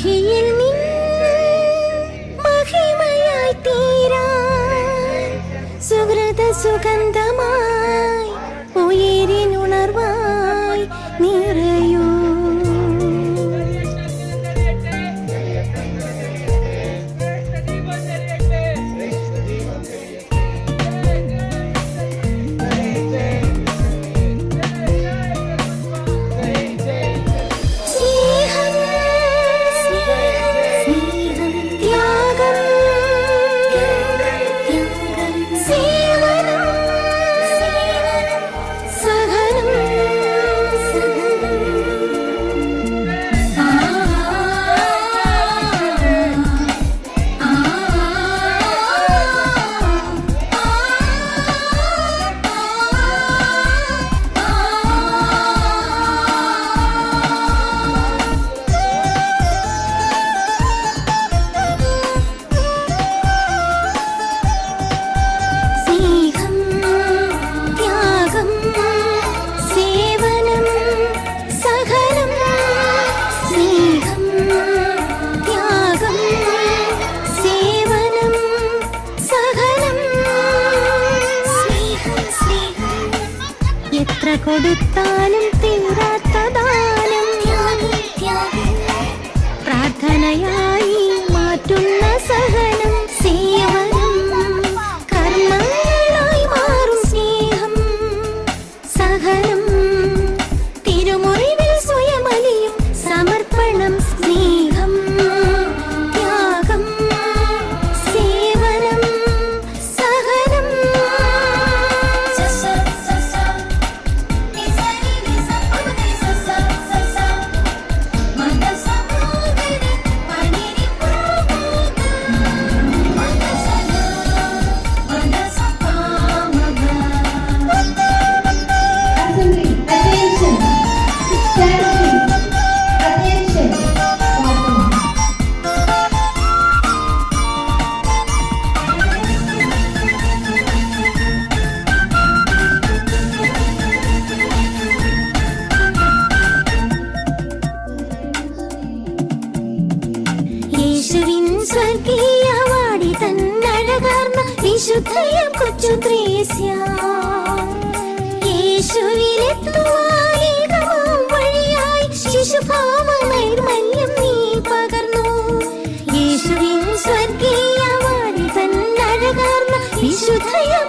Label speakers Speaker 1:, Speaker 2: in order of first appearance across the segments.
Speaker 1: മഹിയിൽ
Speaker 2: മഹിമയായി തീരാ സുഹൃത സുഗന്ധ கொடுத்தாய். 有太阳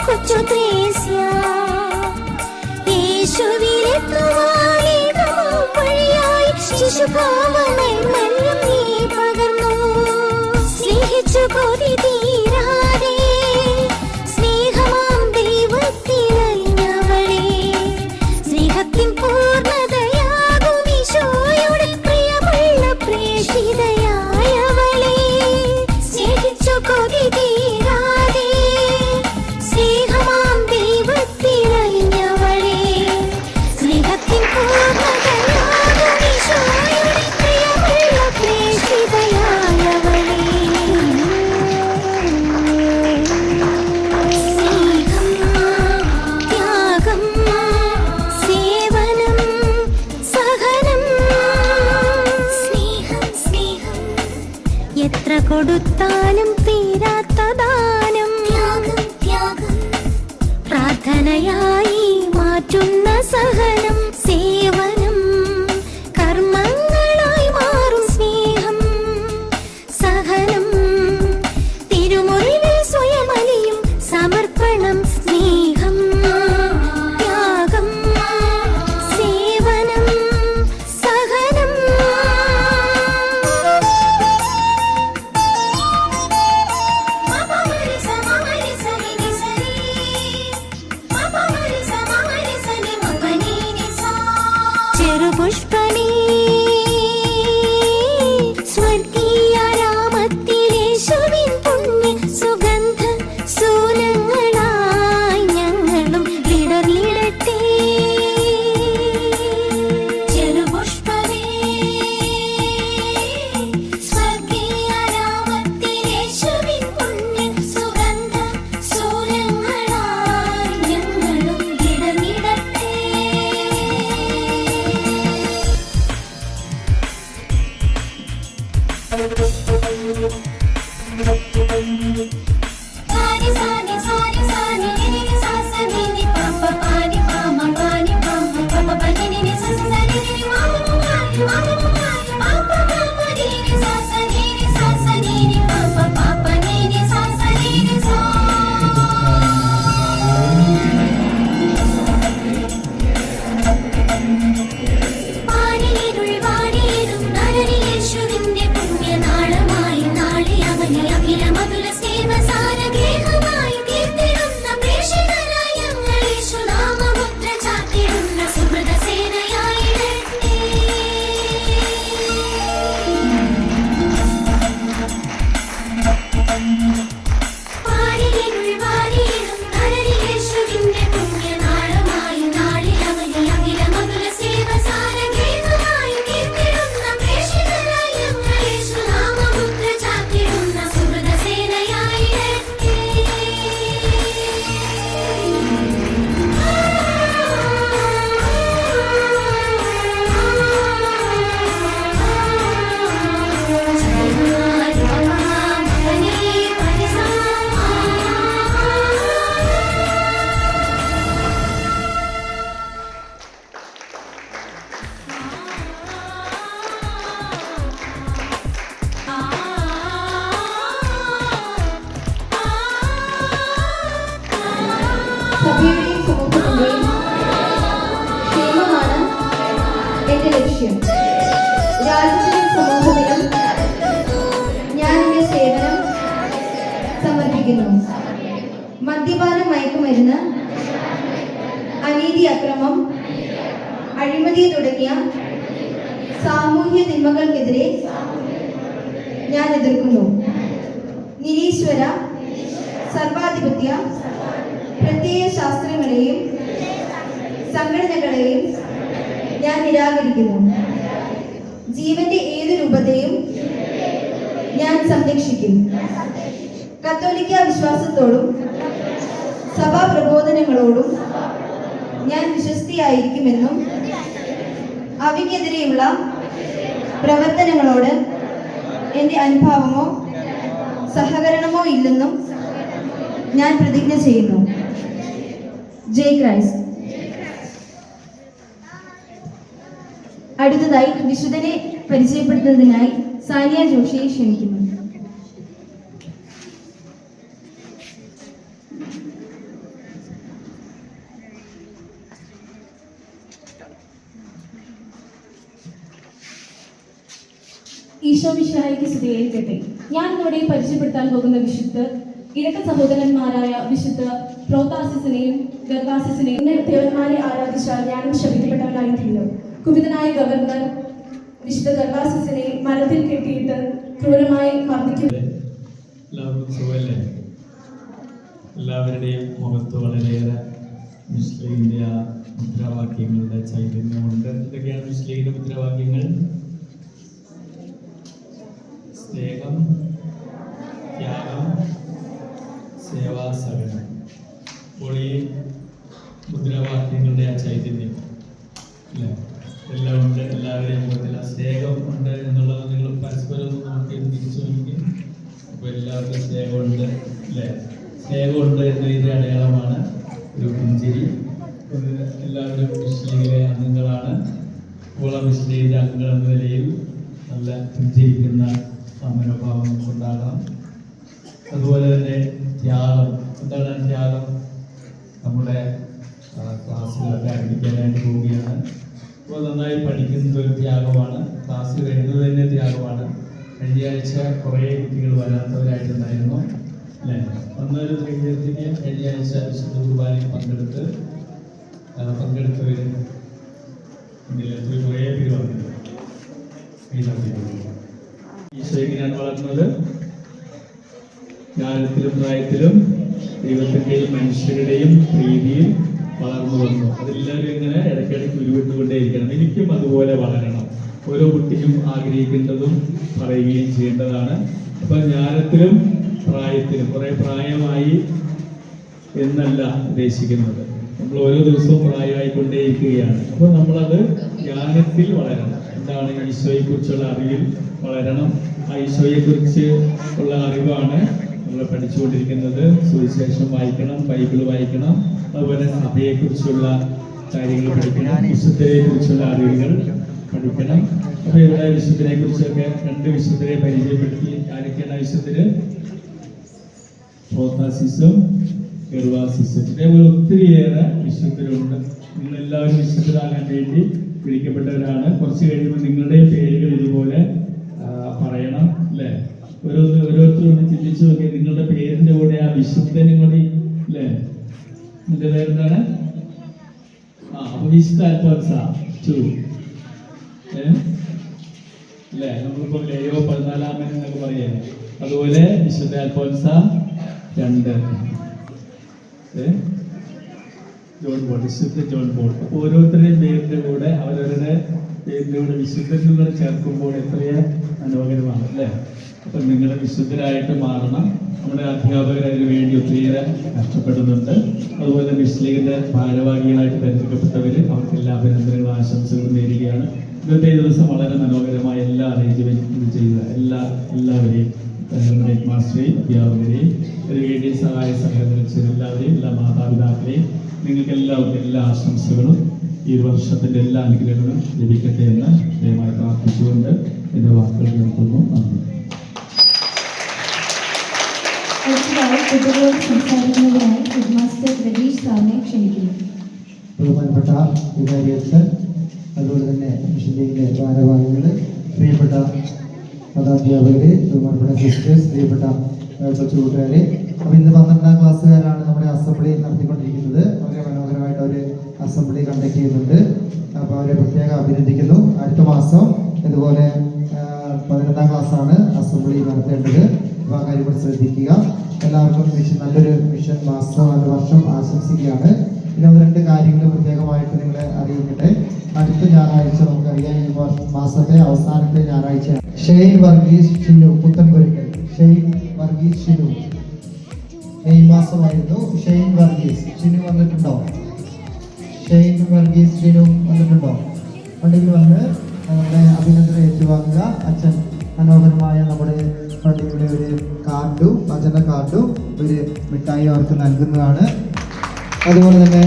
Speaker 2: മയക്കുമരുന്ന് അനീതി അക്രമം അഴിമതി തുടങ്ങിയ സാമൂഹ്യ തിന്മകൾക്കെതിരെ ഞാൻ എതിർക്കുന്നു. നിരീശ്വര സർവാധിപത്യ പ്രത്യയ ശാസ്ത്രങ്ങളെയും സംഘടനകളെയും ഞാൻ നിരാകരിക്കുന്നു. ജീവന്റെ ഏത് രൂപത്തെയും ഞാൻ സംരക്ഷിക്കും. കത്തോലിക്ക വിശ്വാസത്തോടും പ്രബോധനങ്ങളോടും ഞാൻ വിശ്വസ്തിയായിരിക്കുമെന്നും അവയ്ക്കെതിരെയുള്ള പ്രവർത്തനങ്ങളോട് എന്റെ അനുഭാവമോ സഹകരണമോ ഇല്ലെന്നും ഞാൻ പ്രതിജ്ഞ ചെയ്യുന്നു. ജയ് ക്രൈസ്റ്റ്. അടുത്തതായി വിശുദ്ധനെ പരിചയപ്പെടുത്തുന്നതിനായി സാനിയ ജോഷിയെ ക്ഷണിക്കുന്നു.
Speaker 3: ഈശോ മിശ്രായിക്ക് സ്തുതിയായിരിക്കട്ടെ ഞാൻ ഇന്നിവിടെ പരിചയപ്പെടുത്താൻ പോകുന്ന വിശുദ്ധ ഇരട്ട സഹോദരന്മാരായ വിശുദ്ധ പ്രോത്താസിസിനെയും ഗർഭാസിസിനെയും ദേവന്മാരെ ആരാധിച്ചാൽ ഞാനും ശപിക്കപ്പെട്ടവനായി തീരും കുപിതനായ ഗവർണർ വിശുദ്ധ ഗർഭാസിസിനെ മരത്തിൽ കെട്ടിയിട്ട് ക്രൂരമായി മർദ്ദിക്കും.
Speaker 4: എല്ലാവർക്കും സുഖമല്ലേ? എല്ലാവരുടെയും മുഖത്ത് വളരെയേറെ മുസ്ലിമിന്റെ മുദ്രാവാക്യങ്ങളുടെ ചൈതന്യമുണ്ട്. എന്തൊക്കെയാണ് മുസ്ലിമിന്റെ മുദ്രാവാക്യങ്ങൾ? സ്നേഹം ത്യാഗം സേവാസഹനം. അപ്പോൾ ഈ മുദ്രാവാക്യങ്ങളുടെ ആ ചൈതന്യം അല്ലേ എല്ലാം ഉണ്ട് എല്ലാവരുടെയും മുഖത്തിൽ ആ സ്നേഹം ഉണ്ട് എന്നുള്ളത് നിങ്ങൾ പരസ്പരം ഒന്ന് നോക്കി ഒന്ന് തിരിച്ചു നോക്കി അപ്പോൾ എല്ലാവർക്കും സ്നേഹമുണ്ട് അല്ലേ സ്നേഹമുണ്ട് എന്നതിന്റെ അടയാളമാണ് ഒരു പുഞ്ചിരി ഇത് എല്ലാവരും മുസ്ലിമിലെ അംഗങ്ങളാണ് അപ്പോൾ ആ മുസ്ലിമിലെ അംഗങ്ങൾ എന്ന നിലയിൽ നല്ല പുഞ്ചിരിക്കുന്ന ആ മനോഭാവം നമുക്കുണ്ടാകണം അതുപോലെ തന്നെ ത്യാഗം. എന്താണ് ത്യാഗം? നമ്മുടെ ക്ലാസ്സുകളൊക്കെ ആരംഭിക്കാനായിട്ട് പോവുകയാണ്. അപ്പോൾ നന്നായി പഠിക്കുന്നത് ഒരു ത്യാഗമാണ്. ക്ലാസ് വരുന്നത് തന്നെ ത്യാഗമാണ്. കഴിഞ്ഞ ആഴ്ച കുറേ കുട്ടികൾ വരാത്തവരായിട്ടുണ്ടായിരുന്നു അല്ലേ? വന്നൊരു കഴിഞ്ഞത്തിന് കഴിഞ്ഞ ആഴ്ച വിശുദ്ധ കുർബാനയിൽ പങ്കെടുത്ത് പങ്കെടുത്തവരും ഇതിൽ കുറേ പേര് വന്നിട്ടുണ്ട്. ഈ സബ്ജക്റ്റിൽ. ഈശോ എങ്ങനെയാണ് വളർന്നത്. ജ്ഞാനത്തിലും പ്രായത്തിലും ദൈവത്തിന്റെയും മനുഷ്യരുടെയും പ്രീതിയിൽ വളർന്നു വന്നു. അതെല്ലാവരും ഇങ്ങനെ ഇടയ്ക്കിടയ്ക്ക് ഉരുവിട്ടുകൊണ്ടേയിരിക്കണം എനിക്കും അതുപോലെ വളരണം. ഓരോ കുട്ടിയും ആഗ്രഹിക്കേണ്ടതും പറയുകയും ചെയ്യേണ്ടതാണ്. അപ്പൊ ജ്ഞാനത്തിലും പ്രായത്തിലും കുറെ പ്രായമായി എന്നല്ല ഉദ്ദേശിക്കുന്നത്. നമ്മൾ ഓരോ ദിവസവും പ്രായമായിക്കൊണ്ടേയിരിക്കുകയാണ്. അപ്പോൾ നമ്മളത് ജ്ഞാനത്തിൽ വളരണം. എന്താണ് ഈശോയെ കുറിച്ചുള്ള അറിവിൽ വളരണം? ആ ഈശോയെ കുറിച്ച് ഉള്ള അറിവാണ് നമ്മൾ പഠിച്ചുകൊണ്ടിരിക്കുന്നത്. സുവിശേഷം വായിക്കണം ബൈബിൾ വായിക്കണം അതുപോലെ സഭയെ കുറിച്ചുള്ള കാര്യങ്ങൾ പഠിക്കണം വിശുദ്ധരെ കുറിച്ചുള്ള അറിവുകൾ പഠിക്കണം. അപ്പൊ ഇവിടെ വിശുദ്ധരെ കുറിച്ചൊക്കെ രണ്ട് വിശുദ്ധരെ പരിചയപ്പെടുത്തി. ആരൊക്കെയാണ് വിശുദ്ധര്? ഒത്തിരിയേറെ വിശുദ്ധരുണ്ട്. നിങ്ങൾ എല്ലാവരും വിശുദ്ധരാകാൻ വേണ്ടി വിളിക്കപ്പെട്ടവരാണ് കുറച്ച് കഴിയുമ്പോൾ നിങ്ങളുടെ പേരുകൾ ഇതുപോലെ പറയണം അല്ലേ? ഓരോരുത്തർ ഓരോരുത്തരും ഒന്ന് ചിന്തിച്ചു നോക്കി. നിങ്ങളുടെ പേരിന്റെ കൂടെ ആ വിശുദ്ധനും കൂടി അല്ലേ? നിന്റെ പേരെന്താണ്? ആ വിശുദ്ധ ടു. അല്ലേ? നമ്മളിപ്പോ ലയോ പതിനാലാമൻ എന്നൊക്കെ പറയാം. അതുപോലെ വിശുദ്ധ അൽഫോൻസ രണ്ട്. ഏ? ജോൺ ബോൾ വിശുദ്ധ ജോൺ ബോൾ അപ്പൊ ഓരോരുത്തരുടെയും പേരിന്റെ കൂടെ അവരവരുടെ പേരിന്റെ കൂടെ വിശുദ്ധനും കൂടെ ചേർക്കുമ്പോൾ എത്രയേ മനോഹരമാണ് അല്ലേ? അപ്പൊ നിങ്ങൾ വിശുദ്ധരായിട്ട് മാറണം. നമ്മുടെ അധ്യാപകർ അതിന് വേണ്ടി ഒത്തിരിയേറെ കഷ്ടപ്പെടുന്നുണ്ട്. അതുപോലെ മിസ്ലീഗിന്റെ ഭാരവാഹികളായിട്ട് തെരഞ്ഞെടുക്കപ്പെട്ടവര് അവർക്ക് എല്ലാ അഭിനന്ദനങ്ങളും ആശംസകളും നേരുകയാണ്. ഇന്നത്തെ ദിവസം വളരെ മനോഹരമായ എല്ലാ അറേഞ്ച്മെന്റും ചെയ്ത എല്ലാ എല്ലാവരെയും നമ്മുടെ മാസ്റ്ററെയും അധ്യാപകരെയും അതിനുവേണ്ടി സഹായ സഹകരണം ചെയ്ത എല്ലാവരെയും എല്ലാ മാതാപിതാക്കളെയും നിങ്ങൾക്ക് എല്ലാവർക്കും എല്ലാ ആശംസകളും. ഈ ഒരു വർഷത്തിന്റെ എല്ലാ അനുഗ്രഹങ്ങളും ലഭിക്കട്ടെ എന്ന് ദയമായി പ്രാർത്ഥിച്ചുകൊണ്ട് എന്റെ വാക്കുകൾ നിർത്തുന്നു. നന്ദി.
Speaker 5: ബഹുമാനപ്പെട്ട വികാരിയച്ഛൻ അതുപോലെ തന്നെ മിഷൻ ലീഗിന്റെ ഭാരവാഹികൾ പ്രിയപ്പെട്ട മതാധ്യാപകര് ബഹുമാനപ്പെട്ട സിസ്റ്റേഴ്സ് പ്രിയപ്പെട്ട കൊച്ചുകൂട്ടുകാരെ. അപ്പോൾ ഇന്ന് പന്ത്രണ്ടാം ക്ലാസ്സുകാരാണ് നമ്മുടെ അസംബ്ലി നടത്തിക്കൊണ്ടിരിക്കുന്നത് വളരെ മനോഹരമായിട്ട് അവർ അസംബ്ലി കണ്ടക്ട് ചെയ്യുന്നുണ്ട് അപ്പോൾ അവരെ പ്രത്യേകം അഭിനന്ദിക്കുന്നു. അടുത്ത മാസം ഇതുപോലെ ക്ലാസ് ആണ് അസംബ്ലി നടത്തേണ്ടത്. അപ്പോൾ ആ കാര്യം ശ്രദ്ധിക്കുക. എല്ലാവർക്കും മിഷൻ നല്ലൊരു മിഷൻ മാസം നല്ല വർഷം ആശംസിക്കുകയാണ്. പിന്നെ ഒന്ന് രണ്ട് കാര്യങ്ങൾ പ്രത്യേകമായിട്ട് നിങ്ങളെ അറിയിക്കട്ടെ. അടുത്ത ഞായറാഴ്ച നമുക്കറിയാം ഈ മാസത്തെ അവസാനത്തെ ഞായറാഴ്ച Shane Varghese Shinu Puthenpurackal Shane Varghese Shinu. May മാസമായിരുന്നു. ഷെയ്ൻ വർഗീസ് ഷിനു വന്നിട്ടുണ്ടോ? ഷെയ്ൻ വർഗീസ് ഷിനു വന്നിട്ടുണ്ടോ? പള്ളിയിൽ വന്ന് നമ്മുടെ അഭിനന്ദനം ഏറ്റുവാങ്ങുക. അച്ഛൻ മനോഹരമായ നമ്മുടെ പള്ളിയുടെ ഒരു കാർഡും അച്ഛന്റെ കാർഡും ഒരു മിഠായി അവർക്ക് നൽകുന്നതാണ്. അതുപോലെ തന്നെ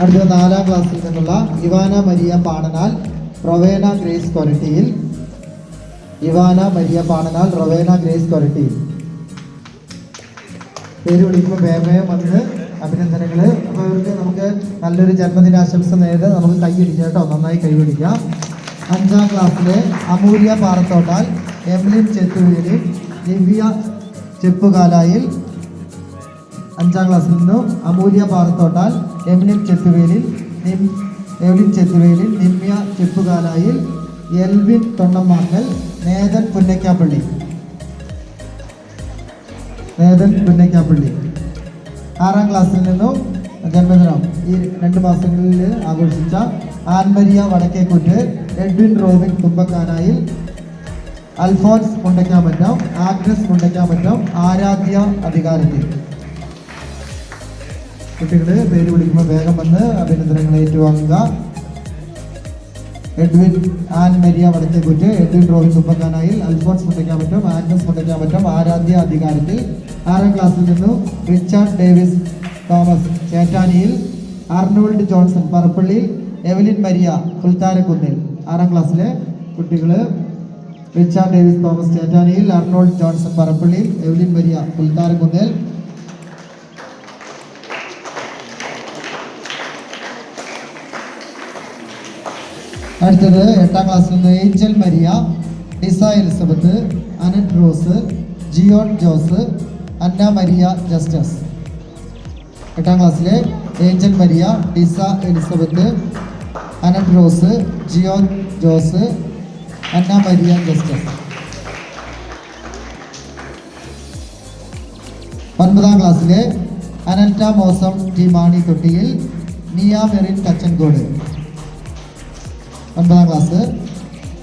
Speaker 5: അടുത്ത നാലാം ക്ലാസ്സിൽ നിന്നുള്ള Ivana Maria Pananal Rowena Grace കൊരട്ടിയിൽ. Ivana Maria Pananal Rowena Grace കൊരട്ടിയിൽ. പേര് വിളിക്കുമ്പോൾ വേമയം വന്ന് അഭിനന്ദനങ്ങൾ. അപ്പോൾ അവർക്ക് നമുക്ക് നല്ലൊരു ജന്മദിനാശംസ നേരിട്ട് നമുക്ക് കൈയടിക്കാം കേട്ടോ. നന്നായി കൈപിടിക്കാം അഞ്ചാം ക്ലാസ്സിലെ അമൂല്യ പാറത്തോട്ടാൽ എംലിൻ ചെത്തുവേലി ദിവ്യ ചെപ്പുകാലായിൽ അഞ്ചാം ക്ലാസ്സിൽ നിന്നും Amulya Parathottal Emlin Chethuvelil നിം Emilin Chethuvelil Nimya Cheppukalayil Elvin Thonnamakkal Nathan Punnakkappally. Nathan Punnakkappally. ആറാം ക്ലാസ്സിൽ നിന്നും ജന്മദിനം ഈ രണ്ട് മാസങ്ങളിൽ ആഘോഷിച്ച Ann Maria Vadakkekuttu Edwin Robin Thumbakkanayil Alphonse Mundakkamattam Agnes Mundakkamattam Aradhya Adhikarathil കുട്ടികൾ പേര് വിളിക്കുമ്പോൾ വേഗം വന്ന് അഭിനന്ദനങ്ങൾ ഏറ്റുവാങ്ങുക. Edwin Ann Maria Vadakkekuttu Edwin Rohin Thumbakkanayil Alphonse Mundakkamattam Agnes പറ്റും. ആരാധ്യ അധികാരത്തിൽ ആറാം ക്ലാസ്സിൽ നിന്നും Richard Davis Thomas Chettaniyil Arnold Johnson Parappally Evelyn Maria Pultharakkunnil. ആറാം ക്ലാസ്സിലെ കുട്ടികൾ Richard Davis Thomas Chettaniyil Arnold Johnson പറപ്പള്ളിയിൽ Evelyn Maria പുൽത്താരക്കുന്നിൽ. അടുത്തത് എട്ടാം ക്ലാസ്സിൽ നിന്ന് Angel Maria ഡിസ Elizabeth Annette Rose Jiyon Jose Anna Maria Justus. എട്ടാം ക്ലാസ്സിലെ Angel Maria D'Sa Elizabeth Annette Rose Jiyon Jose Anna Maria Justus. ഒൻപതാം ക്ലാസ്സിലെ അനൽറ്റ മോസം ടി മാണി തൊട്ടിയിൽ നിയ മെറിൻ കച്ചൻകോട്. ഒൻപതാം ക്ലാസ്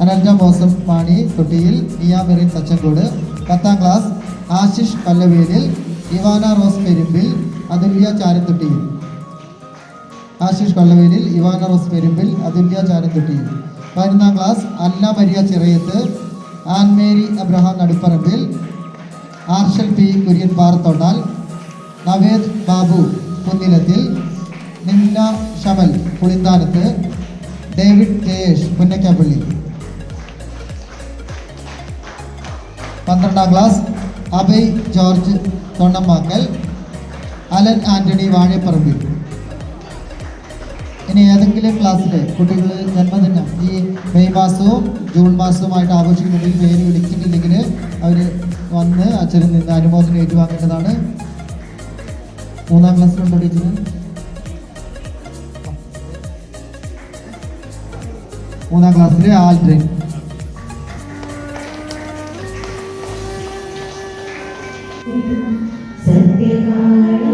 Speaker 5: അനർജ മോസം മാണി തൊട്ടിയിൽ നിയ മെറിൻ തച്ചങ്കോട് പത്താം class Ashish Pallavelil Ivana Rose Perumbil Athulya Charathottiyil Ashish Kollavelil Ivana Rose Perumbil Athulya Charathottiyil പതിനൊന്നാം class Anna Maria Chirayath Ann Mary Abraham Naduparambil Arshal P Kurian Parathottal Naved Babu Kunnilathil നിന്ന Shamal Pulinthanath David Keyesh Punnakkappally. പന്ത്രണ്ടാം class Abhay George Thonnammakkal Alan Antony Vazhaparambil. ഇനി ഏതെങ്കിലും ക്ലാസ്സിലെ കുട്ടികൾ ജന്മദിനം ഈ May മാസവും ജൂൺ മാസവുമായിട്ട് ആഘോഷിക്കുന്നുണ്ടെങ്കിൽ പേര് വിളിച്ചിട്ടില്ലെങ്കിൽ അവർ വന്ന് അച്ഛനിൽ നിന്ന് അനുമോദനം ഏറ്റുവാങ്ങേണ്ടതാണ്. മൂന്നാം ക്ലാസ്സിലുണ്ടോ ടീച്ചർ മൂന്നാം ക്ലാസ്സിലെ ആൽഡ്രിൻ
Speaker 6: സത്യകാലം